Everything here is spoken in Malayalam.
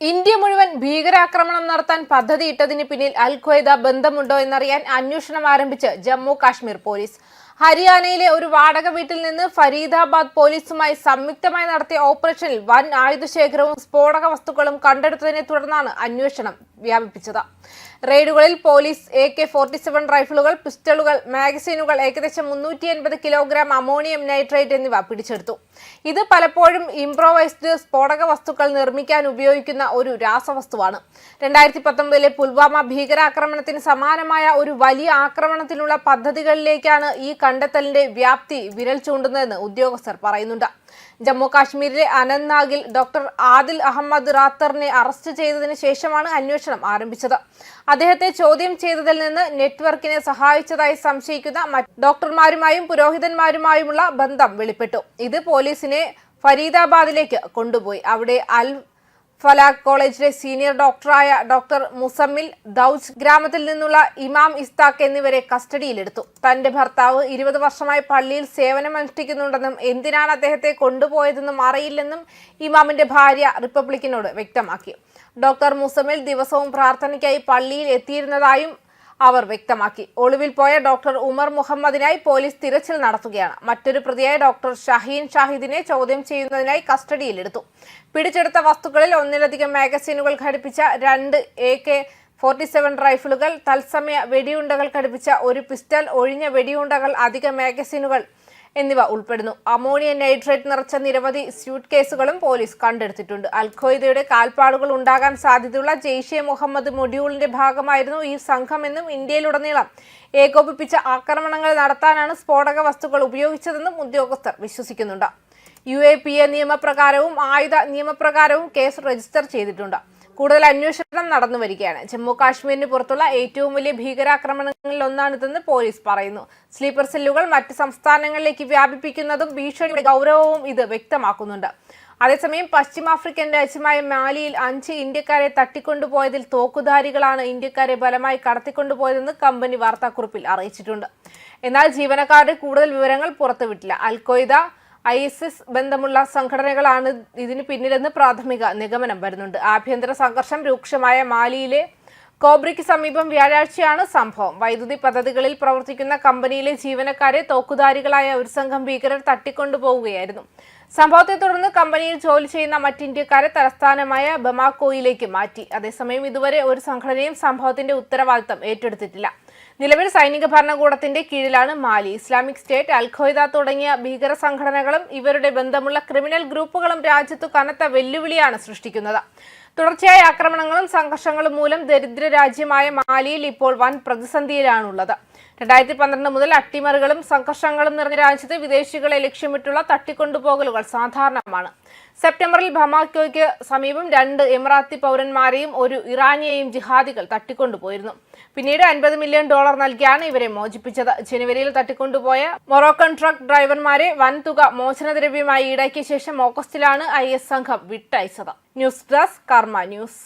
ഇന്ത്യ മുഴുവൻ ഭീകരാക്രമണം നടത്താൻ പദ്ധതിയിട്ടതിന് പിന്നിൽ അൽ ഖ്വയ്ദ ബന്ധമുണ്ടോ എന്നറിയാൻ അന്വേഷണം ആരംഭിച്ച് ജമ്മു കാശ്മീർ പോലീസ്. ഹരിയാനയിലെ ഒരു വാടക വീട്ടിൽ നിന്ന് ഫരീദാബാദ് പോലീസുമായി സംയുക്തമായി നടത്തിയ ഓപ്പറേഷനിൽ വൻ ആയുധശേഖരവും സ്ഫോടക വസ്തുക്കളും കണ്ടെടുത്തതിനെ തുടർന്നാണ് അന്വേഷണം. വ്യാപിപ്പിച്ചത്. റെയ്ഡുകളിൽ police A K forty seven റൈഫിളുകൾ പിസ്റ്റളുകൾ മാഗസീനുകൾ ഏകദേശം മുന്നൂറ്റി എൺപത് കിലോഗ്രാം അമോണിയം നൈട്രേറ്റ് എന്നിവ പിടിച്ചെടുത്തു. ഇത് പലപ്പോഴും ഇംപ്രോവൈസ്ഡ് സ്ഫോടക വസ്തുക്കൾ നിർമ്മിക്കാൻ ഉപയോഗിക്കുന്ന ഒരു രാസവസ്തുവാണ്. രണ്ടായിരത്തി പത്തൊമ്പതിലെ പുൽവാമ ഭീകരാക്രമണത്തിന് സമാനമായ ഒരു വലിയ ആക്രമണത്തിനുള്ള പദ്ധതികളിലേക്കാണ് ഈ കണ്ടെത്തലിന്റെ വ്യാപ്തി വിരൽ ചൂണ്ടുന്നതെന്ന് ഉദ്യോഗസ്ഥർ പറയുന്നുണ്ട്. ജമ്മു കാശ്മീരിലെ അനന്ത്നാഗിൽ ഡോക്ടർ ആദിൽ അഹമ്മദ് റാത്തറിനെ അറസ്റ്റ് ചെയ്തതിനു ശേഷമാണ് അന്വേഷണം ആരംഭിച്ചത്. അദ്ദേഹത്തെ ചോദ്യം ചെയ്തതിൽ നിന്ന് നെറ്റ്വർക്കിനെ സഹായിച്ചതായി സംശയിക്കുന്ന ഡോക്ടർമാരുമായും പുരോഹിതന്മാരുമായുമുള്ള ബന്ധം വെളിപ്പെട്ടു. ഇത് പോലീസിനെ ഫരീദാബാദിലേക്ക് കൊണ്ടുപോയി. അവിടെ അൽ ഫലാഖ് കോളേജിലെ സീനിയർ ഡോക്ടറായ ഡോക്ടർ മുസമ്മിൽ ദൌജ് ഗ്രാമത്തിൽ നിന്നുള്ള ഇമാം ഇസ്താഖ് എന്നിവരെ കസ്റ്റഡിയിലെടുത്തു. തന്റെ ഭർത്താവ് ഇരുപത് വർഷമായി പള്ളിയിൽ സേവനമനുഷ്ഠിക്കുന്നുണ്ടെന്നും എന്തിനാണ് അദ്ദേഹത്തെ കൊണ്ടുപോയതെന്നും അറിയില്ലെന്നും ഇമാമിന്റെ ഭാര്യ റിപ്പബ്ലിക്കിനോട് വ്യക്തമാക്കി. ഡോക്ടർ മുസമ്മിൽ ദിവസവും പ്രാർത്ഥനയ്ക്കായി പള്ളിയിൽ എത്തിയിരുന്നതായും അവർ വ്യക്തമാക്കി. ഒളിവിൽ പോയ ഡോക്ടർ ഉമർ മുഹമ്മദിനായി പോലീസ് തിരച്ചിൽ നടത്തുകയാണ്. മറ്റൊരു പ്രതിയായ ഡോക്ടർ ഷഹീൻ ഷാഹിദിനെ ചോദ്യം ചെയ്യുന്നതിനായി കസ്റ്റഡിയിലെടുത്തു. പിടിച്ചെടുത്ത വസ്തുക്കളിൽ ഒന്നിലധികം മാഗസീനുകൾ ഘടിപ്പിച്ച രണ്ട് എ കെ ഫോർട്ടി സെവൻ റൈഫിളുകൾ തത്സമയ വെടിയുണ്ടകൾ ഘടിപ്പിച്ച ഒരു പിസ്റ്റൽ ഒഴിഞ്ഞ വെടിയുണ്ടകൾ അധിക മാഗസീനുകൾ എന്നിവ ഉൾപ്പെടുന്നു. അമോണിയ നൈട്രേറ്റ് നിറച്ച നിരവധി സ്യൂട്ട് കേസുകളും പോലീസ് കണ്ടെടുത്തിട്ടുണ്ട്. അൽഖ്വയ്ദയുടെ കാൽപ്പാടുകൾ ഉണ്ടാകാൻ സാധ്യതയുള്ള ജെയ്ഷെ മുഹമ്മദ് മൊഡ്യൂളിന്റെ ഭാഗമായിരുന്നു ഈ സംഘമെന്നും ഇന്ത്യയിലുടനീളം ഏകോപിപ്പിച്ച ആക്രമണങ്ങൾ നടത്താനാണ് സ്ഫോടക വസ്തുക്കൾ ഉപയോഗിച്ചതെന്നും ഉദ്യോഗസ്ഥർ വിശ്വസിക്കുന്നുണ്ട്. യു എ പി എ നിയമപ്രകാരവും ആയുധ നിയമപ്രകാരവും കേസ് രജിസ്റ്റർ ചെയ്തിട്ടുണ്ട്. കൂടുതൽ അന്വേഷണം നടന്നു വരികയാണ്. ജമ്മു കാശ്മീരിന് പുറത്തുള്ള ഏറ്റവും വലിയ ഭീകരാക്രമണങ്ങളിൽ ഒന്നാണിതെന്ന് പോലീസ് പറയുന്നു. സ്ലീപ്പർ സെല്ലുകൾ മറ്റ് സംസ്ഥാനങ്ങളിലേക്ക് വ്യാപിപ്പിക്കുന്നതും ഭീഷണിയുടെ ഗൗരവവും ഇത് വ്യക്തമാക്കുന്നുണ്ട്. അതേസമയം പശ്ചിമാഫ്രിക്കൻ രാജ്യമായ മാലിയിൽ അഞ്ച് ഇന്ത്യക്കാരെ തട്ടിക്കൊണ്ടുപോയതിൽ തോക്കുധാരികളാണ് ഇന്ത്യക്കാരെ ബലമായി കടത്തിക്കൊണ്ടുപോയതെന്ന് കമ്പനി വാർത്താക്കുറിപ്പിൽ അറിയിച്ചിട്ടുണ്ട്. എന്നാൽ ജീവനക്കാരുടെ കൂടുതൽ വിവരങ്ങൾ പുറത്തുവിട്ടില്ല. Al Qaeda I S S ബന്ധമുള്ള സംഘടനകളാണ് ഇതിന് പിന്നിലെന്ന് പ്രാഥമിക നിഗമനം വരുന്നുണ്ട്. ആഭ്യന്തര സംഘർഷം രൂക്ഷമായ മാലിയിലെ കോബ്രയ്ക്ക് സമീപം വ്യാഴാഴ്ചയാണ് സംഭവം. വൈദ്യുതി പദ്ധതികളിൽ പ്രവർത്തിക്കുന്ന കമ്പനിയിലെ ജീവനക്കാരെ തോക്കുധാരികളായ ഒരു സംഘം ഭീകരർ തട്ടിക്കൊണ്ടുപോവുകയായിരുന്നു. സംഭവത്തെ തുടർന്ന് കമ്പനിയിൽ ജോലി ചെയ്യുന്ന മറ്റ് ഇന്ത്യക്കാരെ തലസ്ഥാനമായ ബമാക്കോയിലേക്ക് മാറ്റി. അതേസമയം ഇതുവരെ ഒരു സംഘടനയും സംഭവത്തിന്റെ ഉത്തരവാദിത്തം ഏറ്റെടുത്തിട്ടില്ല. നിലവിൽ സൈനിക ഭരണകൂടത്തിന്റെ കീഴിലാണ് മാലി. ഇസ്ലാമിക് സ്റ്റേറ്റ് അൽഖോയ്ദ തുടങ്ങിയ ഭീകര സംഘടനകളും ഇവരുടെ ബന്ധമുള്ള ക്രിമിനൽ ഗ്രൂപ്പുകളും രാജ്യത്തു കനത്ത വെല്ലുവിളിയാണ് സൃഷ്ടിക്കുന്നത്. തുടർച്ചയായ ആക്രമണങ്ങളും സംഘർഷങ്ങളും മൂലം ദരിദ്ര രാജ്യമായ മാലിയിൽ ഇപ്പോൾ വൻ പ്രതിസന്ധിയിലാണുള്ളത്. രണ്ടായിരത്തി പന്ത്രണ്ട് മുതൽ അട്ടിമറികളും സംഘർഷങ്ങളും നിറഞ്ഞ രാജ്യത്ത് വിദേശികളെ ലക്ഷ്യമിട്ടുള്ള തട്ടിക്കൊണ്ടുപോകലുകൾ സാധാരണമാണ്. സെപ്റ്റംബറിൽ ബമാക്കോയ്ക്ക് സമീപം രണ്ട് എമിറാത്തി പൗരന്മാരെയും ഒരു ഇറാനിയെയും ജിഹാദികൾ തട്ടിക്കൊണ്ടുപോയിരുന്നു. പിന്നീട് അൻപത് മില്യൺ ഡോളർ നൽകിയാണ് ഇവരെ മോചിപ്പിച്ചത്. ജനുവരിയിൽ തട്ടിക്കൊണ്ടുപോയ മൊറോക്കൻ ട്രക്ക് ഡ്രൈവർമാരെ വൻതുക മോചനദ്രവ്യമായി ഈടാക്കിയ ശേഷം ഓഗസ്റ്റിലാണ് ഐ എസ് സംഘം വിട്ടയച്ചത്. News desk Karma news.